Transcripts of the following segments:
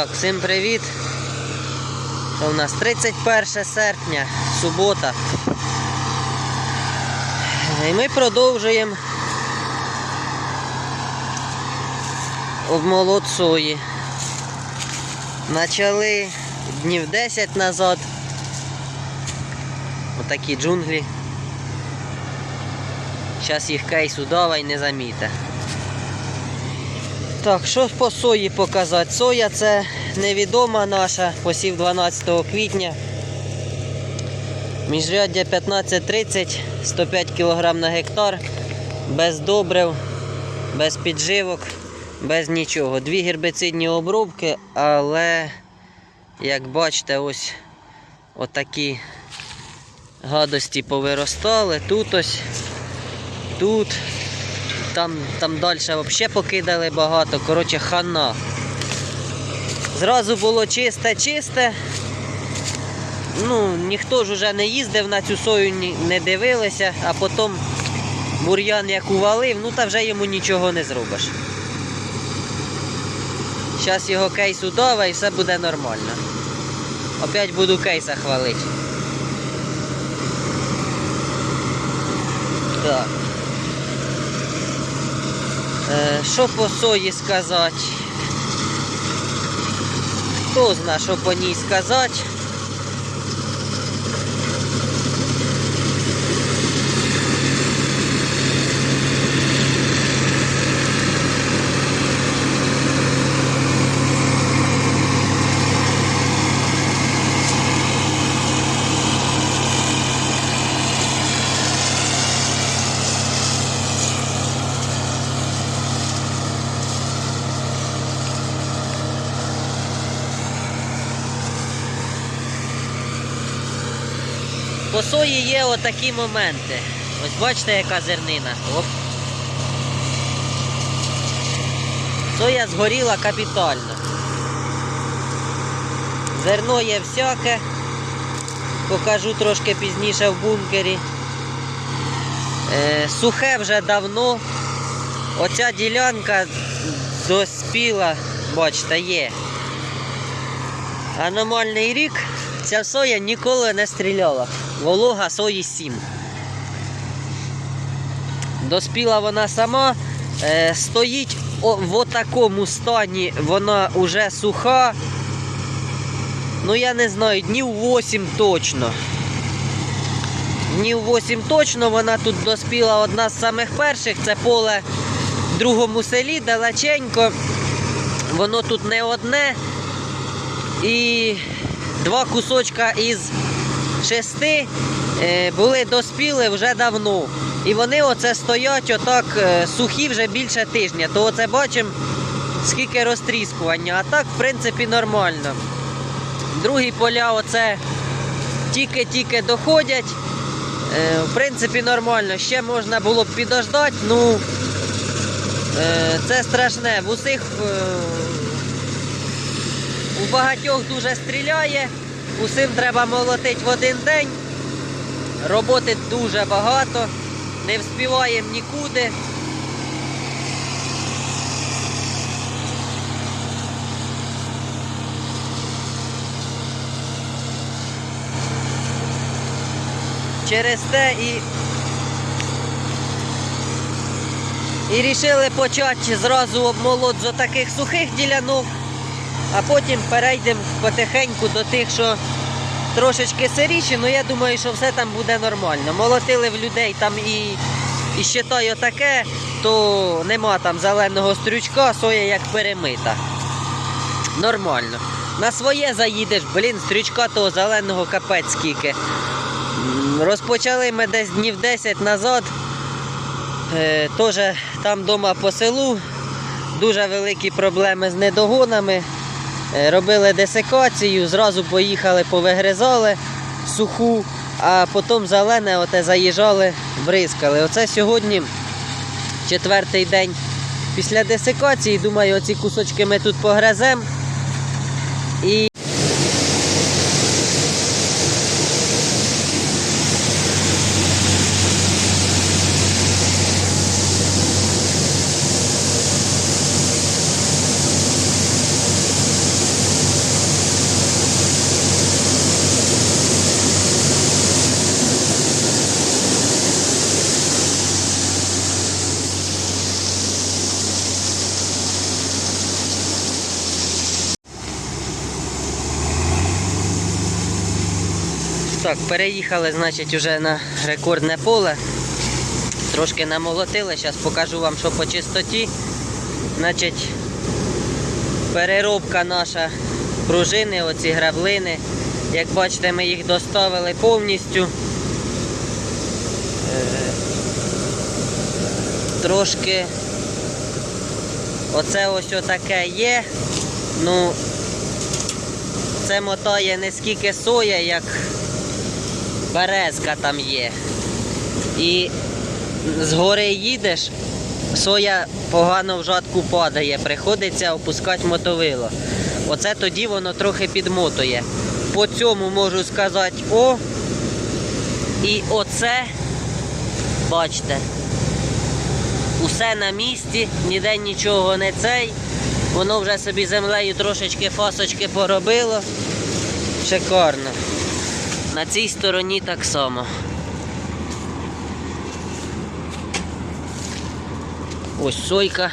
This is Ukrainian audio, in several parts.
Так, всім привіт. Це у нас 31 серпня, субота. І ми продовжуємо обмолот сої. Почали днів 10 назад. Отакі джунглі. Зараз їх кейс удава і не заміте. Так, що по сої показати? Соя це невідома наша, посів 12 квітня. Міжряддя 15-30, 105 кг на гектар, без добрив, без підживок, без нічого. Дві гербицидні обробки, але, як бачите, ось отакі гадості повиростали. Тут ось, тут. Там, там далі взагалі покидали багато. Коротше, хана. Зразу було чисте-чисте. Ну, ніхто ж уже не їздив на цю сою, не дивилися, а потім бур'ян як увалив, ну та вже йому нічого не зробиш. Зараз його кейс удава і все буде нормально. Опять буду кейса хвалити. Так. Е, Що по сої сказати? Хто знає, що по ній сказати? По сої є отакі моменти. Ось бачите, яка зернина. Оп. Соя згоріла капітально. Зерно є всяке. Покажу трошки пізніше в бункері. Е, сухе вже давно. Оця ділянка доспіла, бачите, є. Аномальний рік ця соя ніколи не стріляла. Волога сої 7. Доспіла вона сама, е, стоїть в отакому стані, вона вже суха. Ну я не знаю, днів 8 точно. Днів 8 точно вона тут доспіла одна з самих перших, це поле в другому селі, далеченько. Воно тут не одне. І два кусочка із шести е, були доспіли вже давно. І вони оце стоять отак е, сухі вже більше тижня. То оце бачимо, скільки розтріскування. А так, в принципі, нормально. Другі поля оце тільки-тільки доходять. Е, В принципі, нормально. Ще можна було б підождати, ну це страшне. В усіх у багатьох дуже стріляє, усім треба молотити в один день. Роботи дуже багато, не вспіваємо нікуди. Через те і І рішили почати зразу обмолот з таких сухих ділянок, а потім перейдемо потихеньку до тих, що трошечки сиріші, але я думаю, що все там буде нормально. Молотили в людей там і, і щитай таке, то нема там зеленого стрючка, соя як перемита. Нормально. На своє заїдеш, блін, стрючка того зеленого капець скільки. Розпочали ми десь днів 10 назад. Е, Теж там вдома по селу дуже великі проблеми з недогонами. Е, Робили десикацію, зразу поїхали, повигризали суху, а потім зелене оте заїжджали, бризкали. Оце сьогодні четвертий день після десикації. Думаю, оці кусочки ми тут погриземо. І Так, переїхали, значить, уже на рекордне поле. Трошки намолотили. Зараз покажу вам, що по чистоті. Значить, переробка наша пружини, оці граблини. Як бачите, ми їх доставили повністю. Е, Трошки оце ось отаке є. Ну, це мотає не скільки соя, як березка там є. І згори їдеш, соя погано в жатку падає, приходиться опускати мотовило. Оце тоді воно трохи підмотує. По цьому можу сказати о. І оце, бачите, усе на місці, ніде нічого не цей. Воно вже собі землею трошечки фасочки поробило. Шикарно. На цій стороні так само. Ось сойка.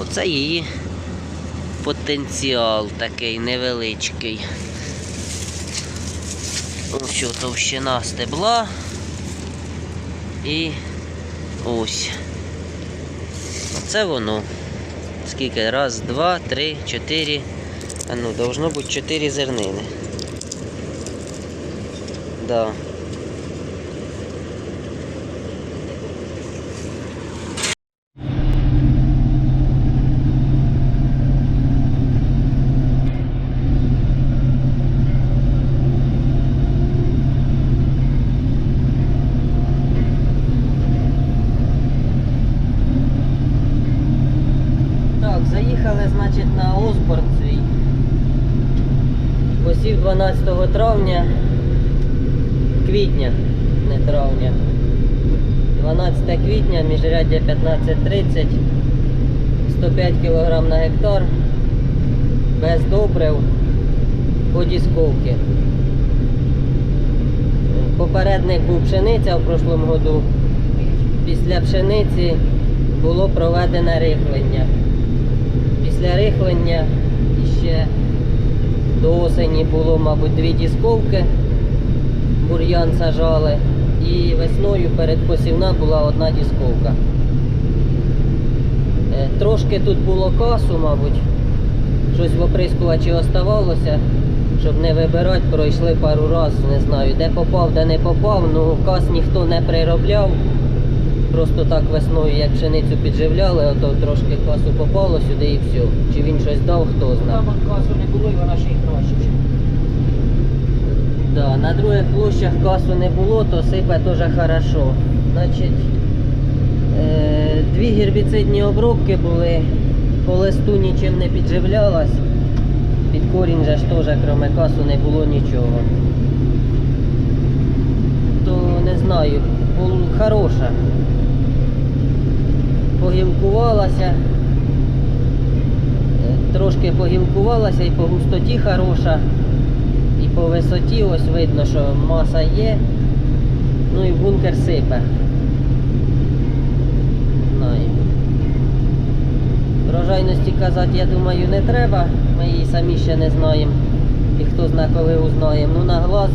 Оце її потенціал такий невеличкий. Ось що товщина стебла. І ось. Оце воно. Скільки? Раз, два, три, чотири. А ну, должно бути чотири зернини. Да. Заїхали, значить, на Осборн свій. Посів 12 травня, квітня, не травня. 12 квітня, міжряддя 15.30, 105 кг на гектар, без добрив, по дісковки. Попередник був пшениця в прошлому году. Після пшениці було проведене рихлення. Після рихлення ще до осені було, мабуть, дві дісковки, бур'ян сажали, і весною перед посівна була одна дісковка. Е, Трошки тут було касу, мабуть, щось в оприскувачі оставалося, щоб не вибирати, пройшли пару разів, не знаю, де попав, де не попав, ну кас ніхто не приробляв. Просто так весною, як пшеницю підживляли, ото трошки касу попало сюди і все. Чи він щось дав, хто знає. Там касу не було і вона ще й краще. Да, на других площах касу не було, то сипе теж хорошо. Значить, е, дві гербіцидні обробки були, по листу нічим не підживлялась. Під корінь же ж теж, крім касу, не було нічого. То не знаю, бул хороша. Погілкувалася. Е, Трошки погілкувалася і по густоті хороша. По висоті ось видно, що маса є. Ну і бункер сипе. Знаю. Врожайності казати, я думаю, не треба. Ми її самі ще не знаємо. І хто зна, коли узнаємо. Ну на глаз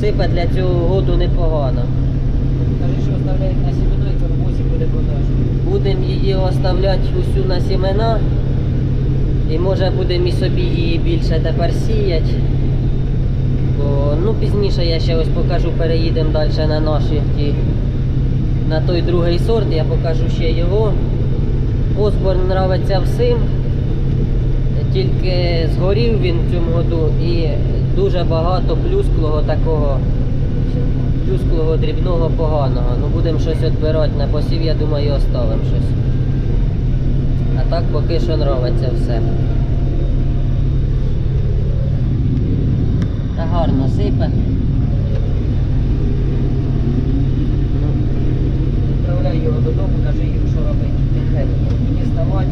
сипе для цього году непогано. Кажи, що оставляють на сімено і в буде продаж. Будемо її оставляти усю на сімена. І може будемо і собі її більше тепер сіяти. Бо ну, пізніше я ще ось покажу, переїдемо далі на наші ті, на той другий сорт, я покажу ще його. Осборн нравиться всім. Тільки згорів він в цьому году і дуже багато плюсклого такого, плюсклого дрібного поганого. Ну будемо щось відбирати на посів, я думаю, оставимо щось. Так поки що нравиться все. Та гарно сипе. Ну, Відправляй його додому, кажи їм, що робити. тихенько. Мені ставати.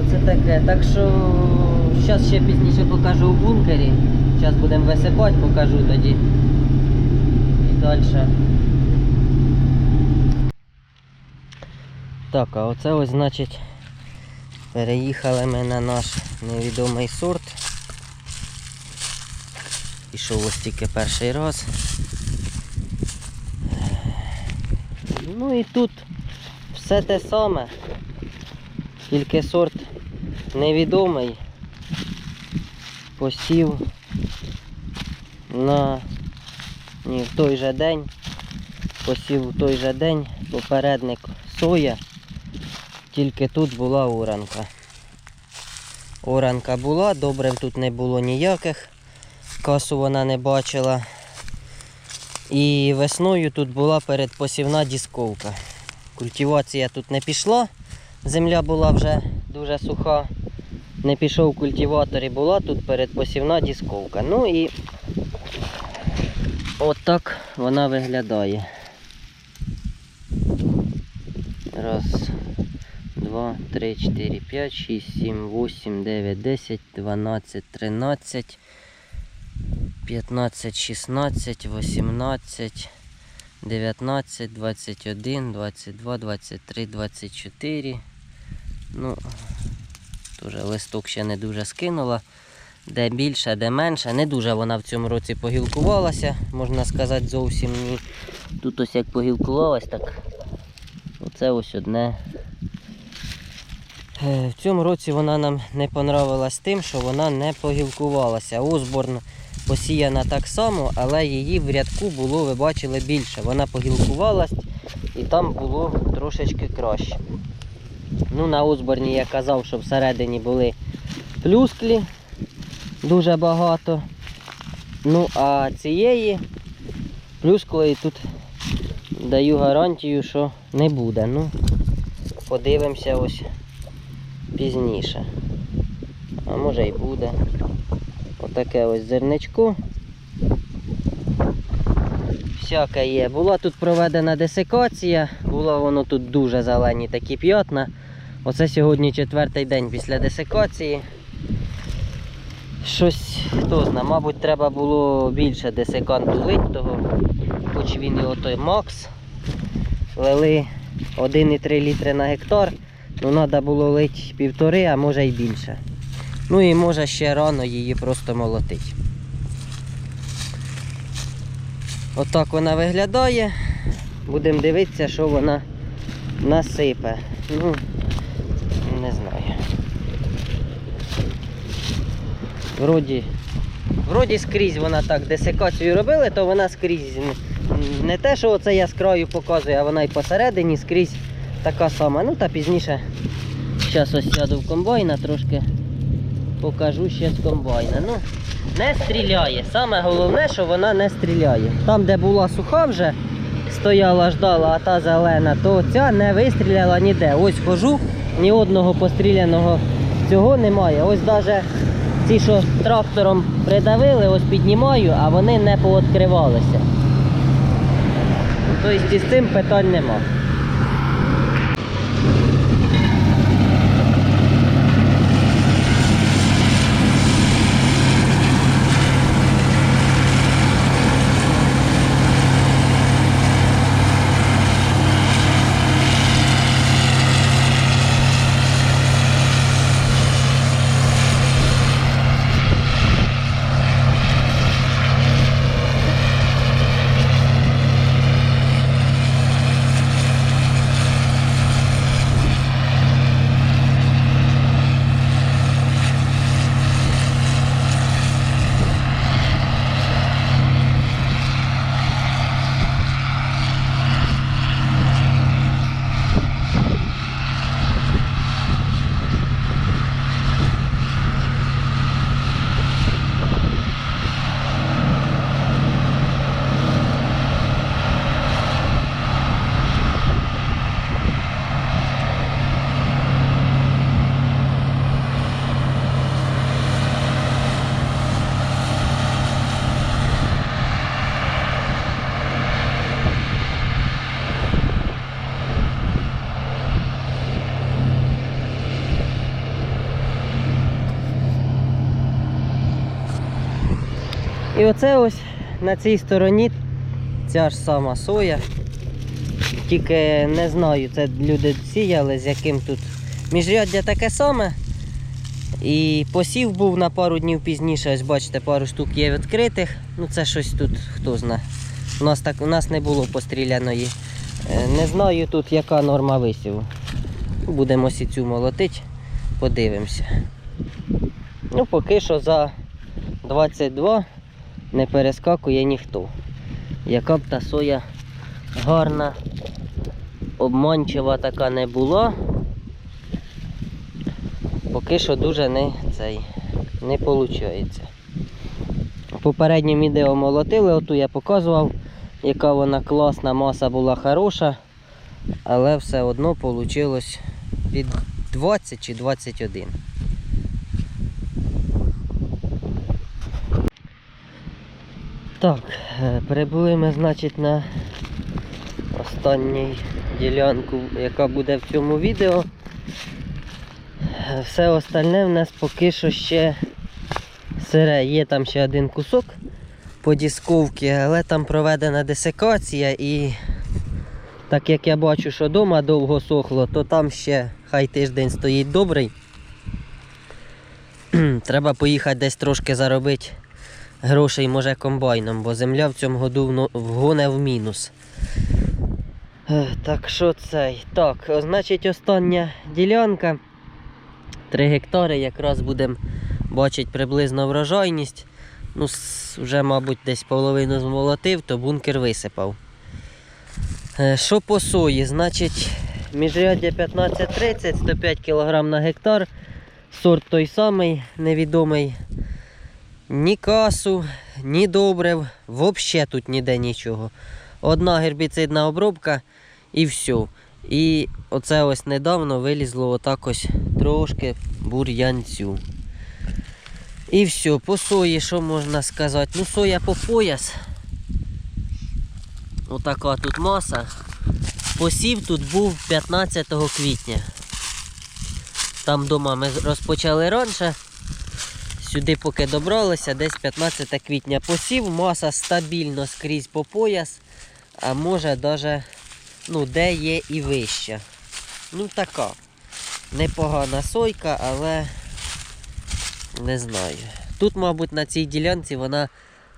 Оце таке. Так що зараз ще пізніше покажу у бункері. Зараз будемо висипати, покажу тоді. І далі. Так, а оце ось значить переїхали ми на наш невідомий сорт. Пішов ось тільки перший раз. Ну і тут все те саме, тільки сорт невідомий. Посів на ні, в той же день. Посів в той же день попередник соя. Тільки тут була оранка. Оранка була, добрив тут не було ніяких. Касу вона не бачила. І весною тут була передпосівна дісковка. Культивація тут не пішла, земля була вже дуже суха. Не пішов культиватор і була тут передпосівна дісковка. Ну і отак вона виглядає. Раз, два, три, чотири, п'ять, шість, сім, вісім, дев'ять, десять, дванадцять, тринадцять. 15, 16, 18, 19, 21, 22, 23, 24. Ну, теж листок ще не дуже скинула. Де більше, де менше. Не дуже вона в цьому році погілкувалася, можна сказати, зовсім ні. Тут ось як погілкувалась, так оце ось одне. Е, В цьому році вона нам не понравилась тим, що вона не погілкувалася. Осборн посіяна так само, але її в рядку було, ви бачили, більше. Вона погілкувалась і там було трошечки краще. Ну, на Осборні я казав, що всередині були плюсклі дуже багато. Ну, а цієї плюсклої тут даю гарантію, що не буде. Ну, подивимося ось пізніше. А може і буде. Отаке ось зерничко. Всяке є. Була тут проведена десикація, було воно тут дуже зелені такі п'ятна. Оце сьогодні четвертий день після десикації. Щось хто знає, мабуть, треба було більше десиканту литого, хоч він і отой Макс. Лили 1,3 літри на гектар, ну треба було лити півтори, а може й більше. Ну і може ще рано її просто молотить. Отак вона виглядає. Будемо дивитися, що вона насипе. Ну, не знаю. Вроді, вроді скрізь вона так десикацію робили, то вона скрізь не те, що оце я з краю показую, а вона і посередині скрізь така сама. Ну та пізніше зараз ось сяду в комбайна трошки покажу ще з комбайна. Ну, не стріляє. Саме головне, що вона не стріляє. Там, де була суха вже, стояла, ждала, а та зелена, то ця не вистріляла ніде. Ось хожу, ні одного постріляного цього немає. Ось навіть ці, що трактором придавили, ось піднімаю, а вони не пооткривалися. Тобто із цим питань нема. І оце ось на цій стороні ця ж сама соя. Тільки не знаю, це люди сіяли, з яким тут. Міжряддя таке саме. І посів був на пару днів пізніше, ось бачите, пару штук є відкритих. Ну це щось тут, хто знає. У нас так у нас не було постріляної. Е, Не знаю тут яка норма висіву. Будемо сіцю молотити, подивимося. Ну, поки що за 22 не перескакує ніхто. Яка б та соя гарна, обманчива така не була. Поки що дуже не цей не виходить. В попередньому відео молотили, оту я показував, яка вона класна, маса була хороша, але все одно вийшло під 20 чи 21. Так, е, прибули ми, значить, на останню ділянку, яка буде в цьому відео. Е, Все остальне в нас поки що ще сире. Є там ще один кусок по дісковці, але там проведена десикація і так як я бачу, що вдома довго сохло, то там ще хай тиждень стоїть добрий. Треба поїхати десь трошки заробити грошей, може, комбайном, бо земля в цьому году вгоне в мінус. Е, Так що цей? Так, значить, остання ділянка. 3 гектари, якраз будемо бачити приблизно врожайність. Ну, вже, мабуть, десь половину змолотив, то бункер висипав. Е, Що по сої? Значить, міжряддя 15-30, 105 кг на гектар. Сорт той самий, невідомий. Ні касу, ні добрив, взагалі тут ніде нічого. Одна гербіцидна обробка і все. І оце ось недавно вилізло отак ось трошки бур'янцю. І все, по сої, що можна сказати? Ну, соя по пояс. Отака тут маса. Посів тут був 15 квітня. Там вдома ми розпочали раніше. Сюди поки добралися, десь 15 квітня посів, маса стабільно скрізь по пояс, а може навіть ну, де є і вища. Ну така. Непогана сойка, але не знаю. Тут, мабуть, на цій ділянці вона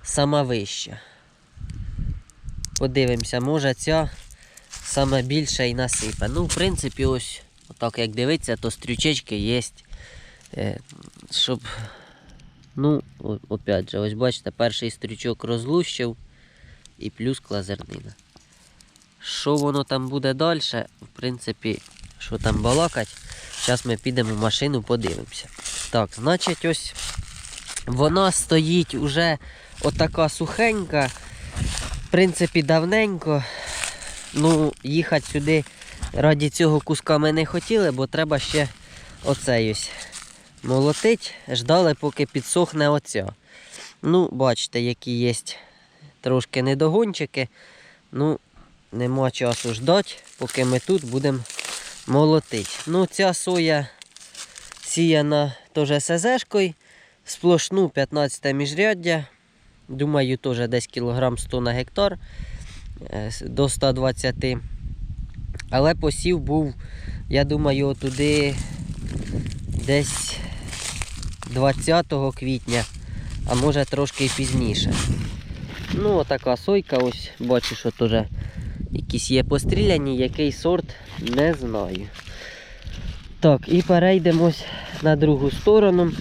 сама вища. Подивимося, може ця саме більша і насипе. Ну, в принципі, ось, отак як дивитися, то стрючечки є. Е, щоб Ну, опять же, ось бачите, перший стрючок розлущив і плюс клазернина. Що воно там буде далі? В принципі, що там балакать, зараз ми підемо в машину, подивимося. Так, значить, ось вона стоїть уже отака сухенька. В принципі, давненько. Ну, їхати сюди раді цього куска ми не хотіли, бо треба ще оцей ось молотить, ждали, поки підсохне оця. Ну, бачите, які є трошки недогончики. Ну, нема часу ждати, поки ми тут будемо молотити. Ну, ця соя сіяна теж СЗшкою, сплошну 15 міжряддя. Думаю, теж десь кілограм 100 на гектар е, до 120. Але посів був, я думаю, туди десь 20 квітня, а може трошки пізніше. Ну, отака сойка, ось бачу, що теж якісь є постріляні, який сорт, не знаю. Так, і перейдемо ось на другу сторону.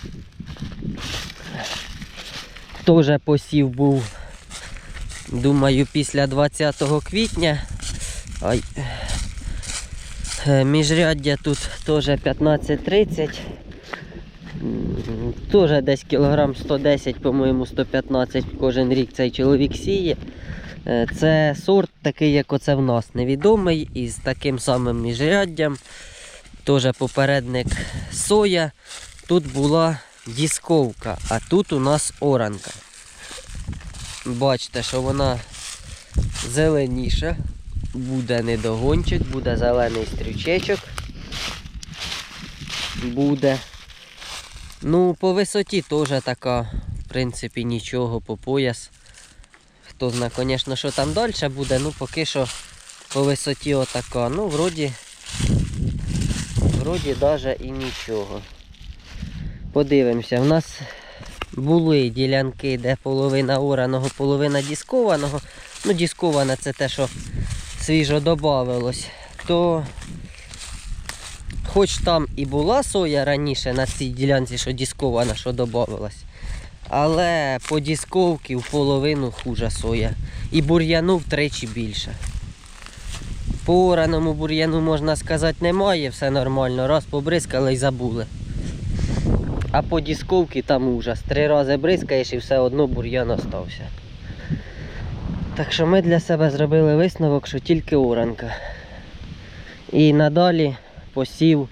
Теж посів був, думаю, після 20 квітня. Ай. Е, Міжряддя тут теж 15-30. Теж десь кілограм 110, по-моєму, 115 кожен рік цей чоловік сіє. Е, Це сорт такий, як оце в нас, невідомий, із таким самим міжряддям. Теж попередник соя. Тут була дісковка, а тут у нас оранка. Бачите, що вона зеленіша. Буде недогончик, буде зелений стрючечок. Буде. Ну, по висоті теж така, в принципі, нічого по пояс. Хто знає, звісно, що там далі буде, ну поки що по висоті отака. Ну, вроді, вроді даже і нічого. Подивимося. У нас були ділянки, де половина ораного, половина дискованого. Ну, дісковане це те, що свіжо додавалось. То хоч там і була соя раніше на цій ділянці, що діскована, що додавалась. Але по дісковці в половину хужа соя. І бур'яну втричі більше. По ораному бур'яну, можна сказати, немає, все нормально. Раз побризкали і забули. А по дісковці там ужас. Три рази бризкаєш і все одно бур'ян остався. Так що ми для себе зробили висновок, що тільки оранка. І надалі посів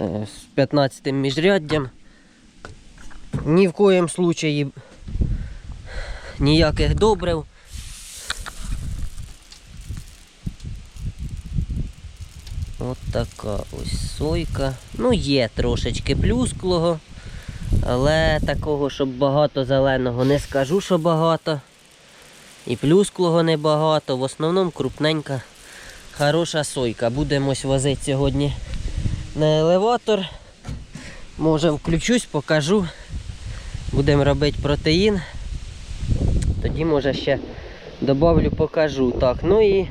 е, з 15 міжряддям. Ні в коєм случаї ніяких добрив. От така ось сойка. Ну, є трошечки плюсклого, але такого, щоб багато зеленого, не скажу, що багато. І плюсклого небагато. В основному крупненька, хороша сойка. Будемо ось возити сьогодні на елеватор. Може включусь, покажу. Будемо робити протеїн. Тоді може ще добавлю, покажу. Так, ну і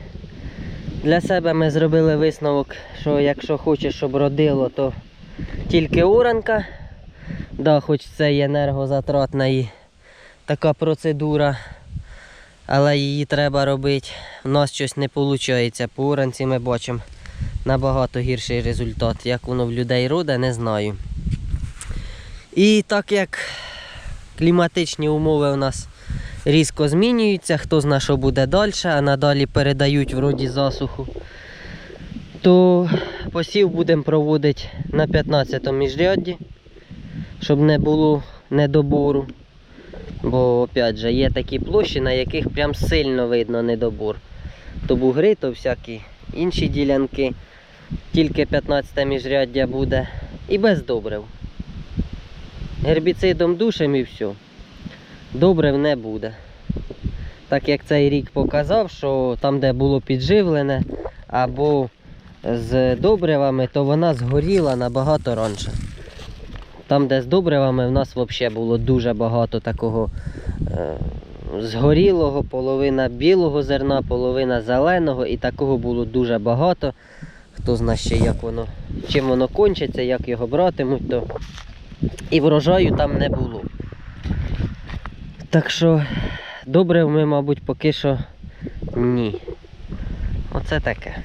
для себе ми зробили висновок, що якщо хочеш, щоб родило, то тільки уранка. Да, хоч це і енергозатратна і така процедура, але її треба робити. У нас щось не виходить. По уранці ми бачимо набагато гірший результат. Як воно в людей роде, не знаю. І так як кліматичні умови у нас різко змінюються, хто зна, що буде далі, а надалі передають вроді засуху, то посів будемо проводити на 15-му міжрядді, щоб не було недобору. Бо, опять же, є такі площі, на яких прям сильно видно недобор. То бугри, то всякі інші ділянки. Тільки 15 міжряддя буде і без добрив. Гербіцидом душем і все. Добрив не буде. Так як цей рік показав, що там, де було підживлене або з добривами, то вона згоріла набагато раніше. Там, де з добривами, в нас взагалі було дуже багато такого е, згорілого, половина білого зерна, половина зеленого, і такого було дуже багато. Хто знає ще, як воно, чим воно кончиться, як його братимуть, то і врожаю там не було. Так що добре ми, мабуть, поки що ні. Оце таке.